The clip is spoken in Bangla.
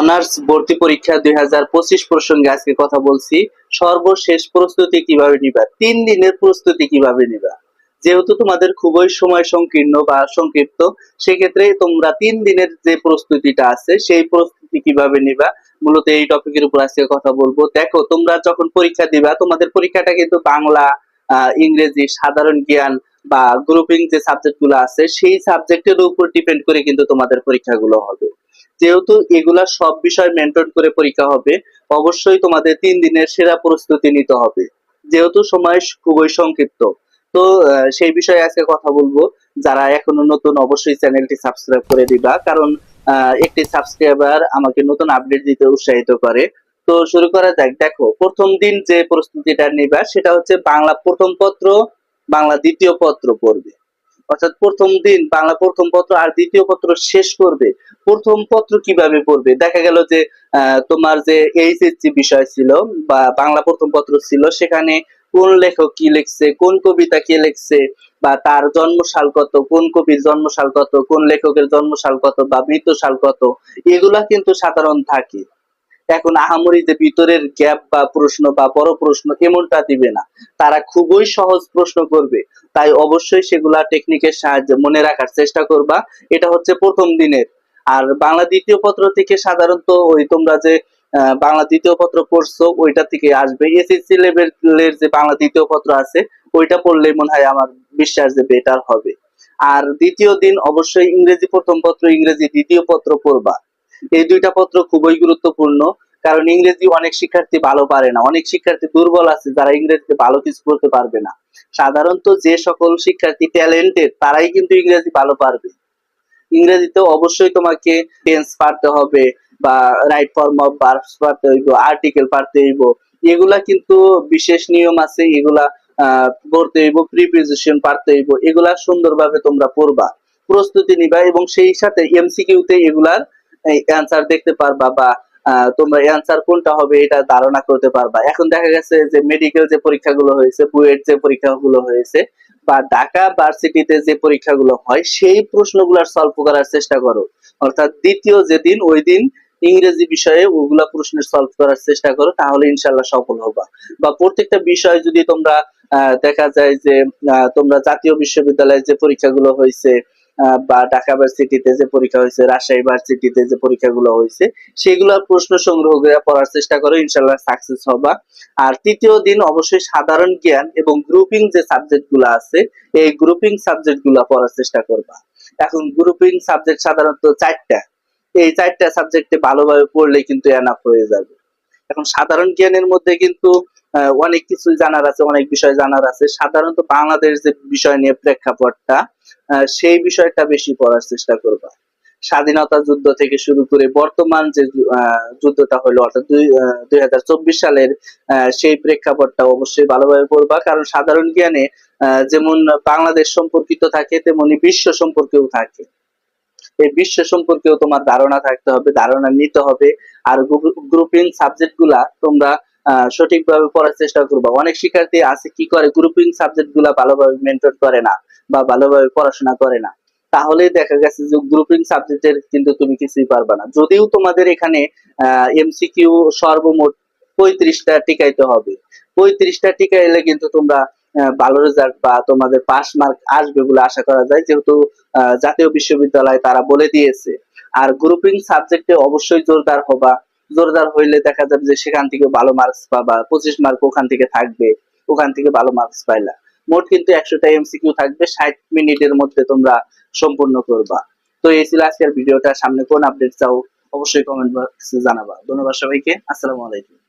অনার্স ভর্তি পরীক্ষা দুই হাজার পঁচিশ প্রসঙ্গে আজকে কথা বলছি। সর্বশেষ প্রস্তুতি কীভাবে নিবা? তিন দিনের প্রস্তুতি কীভাবে নিবা? যেহেতু তোমাদের খুবই সময় সংকীর্ণ বা সংক্ষিপ্ত, সেক্ষেত্রে তোমরা তিন দিনের যে প্রস্তুতিটা আছে, সেই প্রস্তুতি কীভাবে নিবা? মূলত এই টপিকের উপর আজকে কথা বলব। দেখো, তোমরা যখন পরীক্ষা দিবা, তোমাদের পরীক্ষাটা কিন্তু বাংলা ইংরেজি, সাধারণ জ্ঞান বা গ্রুপিং যে সাবজেক্টগুলো আছে, সেই সাবজেক্টের উপর ডিপেন্ড করে কিন্তু তোমাদের পরীক্ষাগুলো হবে। যেহেতু এগুলা সব বিষয় মেনটেন করে পরীক্ষা হবে, অবশ্যই তোমাদের তিন দিনের সেরা প্রস্তুতি নিতে হবে। যেহেতু সময় খুবই সংক্ষিপ্ত। তো সেই বিষয়ে আজকে কথা বলব। যারা এখনও নতুন, অবশ্যই চ্যানেলটি সাবস্ক্রাইব করে দিবা। কারণ একটি সাবস্ক্রাইবার আমাকে নতুন আপডেট দিতে উৎসাহিত করে। তো শুরু করা যাক। দেখো, প্রথম দিন যে প্রস্তুতিটা নিবা, সেটা হচ্ছে বাংলা প্রথম পত্র, বাংলা দ্বিতীয় পত্র পড়বে। অর্থাৎ প্রথম দিন বাংলা প্রথম পত্র আর দ্বিতীয় পত্র শেষ করবে। প্রথম পত্র কীভাবে পড়বে? দেখা গেল যে তোমার যে এইচএসসি বিষয় ছিল বা বাংলা প্রথম পত্র ছিল, সেখানে কোন লেখক কি লিখছে, কোন কবিতা কে লিখছে, বা তার জন্মসাল কত, কোন কবির জন্মসাল কত, কোন লেখকের জন্মসাল কত, বা মৃত্যুসাল কত, এগুলা কিন্তু সাধারণ থাকে। এখন আহামরি যে ভিতরের গ্যাপ বা প্রশ্ন বা বড় প্রশ্ন এমনটা দিবে না। তারা খুবই সহজ প্রশ্ন করবে। তাই অবশ্যই সেগুলা টেকনিকের সাহায্যে মনে রাখার চেষ্টা করবা। এটা হচ্ছে প্রথম দিনের আর বাংলা দ্বিতীয় পত্র থেকে সাধারণত ওই তোমরা যে বাংলা দ্বিতীয় পত্র পড়ছো, ওইটা থেকে আসবে। এসএসসি লেভেলের যে বাংলা দ্বিতীয় পত্র আছে, ওইটা পড়লেই মনে হয় আমার বিশ্বাস যে বেটার হবে। আর দ্বিতীয় দিন অবশ্যই ইংরেজি প্রথম পত্র, ইংরেজি দ্বিতীয় পত্র পড়বা। এই দুইটা পত্র খুবই গুরুত্বপূর্ণ, কারণ ইংরেজি অনেক শিক্ষার্থী ভালো পারে না। অনেক শিক্ষার্থী দুর্বল আছে, যারা ইংরেজিতে ভালো কিছু করতে পারবে না। সাধারণত যে সকল শিক্ষার্থী ট্যালেন্টেড তারাই কিন্তু ইংরেজি ভালো পারবে। ইংরেজিতে অবশ্যই তোমাকে টেন্স পারতে হবে বা রাইট ফর্ম অফ ভার্বস পারতে হইব আর্টিকেল পারতে হইব। এগুলা কিন্তু বিশেষ নিয়ম আছে, এগুলা পড়তে হইব প্রিপোজিশন পারতে হইব। এগুলা সুন্দরভাবে তোমরা পড়বা। প্রস্তুতি নিবা এবং সেই সাথে এমসিকিউতে এগুলার অ্যান্সার দেখতে পারবা বা তোমরা অ্যান্সার কোনটা হবে এটা ধারণা করতে পারবা। এখন দেখা গেছে যে মেডিকেল যে পরীক্ষাগুলো হয়েছে বুয়েট যে পরীক্ষাগুলো হয়েছে বা ঢাকা ভার্সিটিতে যে পরীক্ষাগুলো হয়, সেই প্রশ্নগুলোর সলভ করার চেষ্টা করো। অর্থাৎ দ্বিতীয় যেদিন, ওই দিন ইংরেজি বিষয়ে ওগুলা প্রশ্নের সলভ করার চেষ্টা করো, তাহলে ইনশাল্লাহ সফল হবা। বা প্রত্যেকটা বিষয় যদি তোমরা দেখা যায় যে তোমরা জাতীয় বিশ্ববিদ্যালয়ে যে পরীক্ষাগুলো হয়েছে বা ঢাকা ভার্সিটিতে যে পরীক্ষা হয়েছে, রাজশাহী ভার্সিটিতে যে পরীক্ষাগুলো হয়েছে, সেগুলোর প্রশ্ন সংগ্রহ করে পড়ার চেষ্টা করো ইনশাল্লাহ সাকসেস হবা। আর তৃতীয় দিন অবশ্যই সাধারণ জ্ঞান এবং গ্রুপিং যে সাবজেক্টগুলো আছে, এই গ্রুপিং সাবজেক্টগুলো পড়ার চেষ্টা করবা। এখন গ্রুপিং সাবজেক্ট সাধারণত চারটা। এই চারটা সাবজেক্টে ভালোভাবে পড়লে কিন্তু এনাফ হয়ে যাবে। এখন সাধারণ জ্ঞানের মধ্যে কিন্তু অনেক কিছু জানার আছে, অনেক বিষয় জানার আছে। সাধারণত বাংলাদেশ যে বিষয় নিয়ে প্রেক্ষাপটটা সেই বিষয়টা বেশি পড়ার চেষ্টা করবা। স্বাধীনতা যুদ্ধ থেকে শুরু করে বর্তমান যে যুদ্ধটা হলো, অর্থাৎ দুই সালের সেই প্রেক্ষাপটটা অবশ্যই ভালোভাবে পড়বা। কারণ সাধারণ জ্ঞানে যেমন বাংলাদেশ সম্পর্কিত থাকে, তেমনি বিশ্ব সম্পর্কেও থাকে। এই বিশ্ব সম্পর্কেও তোমার ধারণা থাকতে হবে, ধারণা নিতে হবে। আর গ্রুপিং সাবজেক্টগুলা তোমরা সঠিকভাবে পড়ার চেষ্টা করবা। অনেক শিক্ষার্থী আছে কি করে গ্রুপিং সাবজেক্টগুলা ভালোভাবে মেনটেন করে না বা ভালোভাবে পড়াশোনা করে না। তাহলে দেখা গেছে যে গ্রুপিং সাবজেক্টের কিন্তু তুমি কিছুই পারবে না। যদিও তোমাদের এখানে এমসিকিউ সর্বমোট পঁয়ত্রিশটা টিকাইতে হবে। পঁয়ত্রিশটা টিকাইলে কিন্তু তোমরা ভালো রেজাল্ট বা তোমাদের পাস মার্ক আসবে বলে আশা করা যায়। যেহেতু জাতীয় বিশ্ববিদ্যালয় তারা বলে দিয়েছে। আর গ্রুপিং সাবজেক্টে অবশ্যই জোরদার হবা। জোরদার হইলে দেখা যাবে যে সেখান থেকে ভালো মার্কস পাবা। পঁচিশ মার্ক ওখান থেকে থাকবে। ওখান থেকে ভালো মার্কস পাইলা। মোট কিন্তু একশোটা এমসিকিউ থাকবে। ষাট মিনিটের মধ্যে তোমরা সম্পূর্ণ করবা। তো এই ছিল আজকের ভিডিওটা। সামনে কোন আপডেট চাও অবশ্যই কমেন্ট বক্সে জানাবা। ধন্যবাদ সবাইকে। আসসালামু আলাইকুম।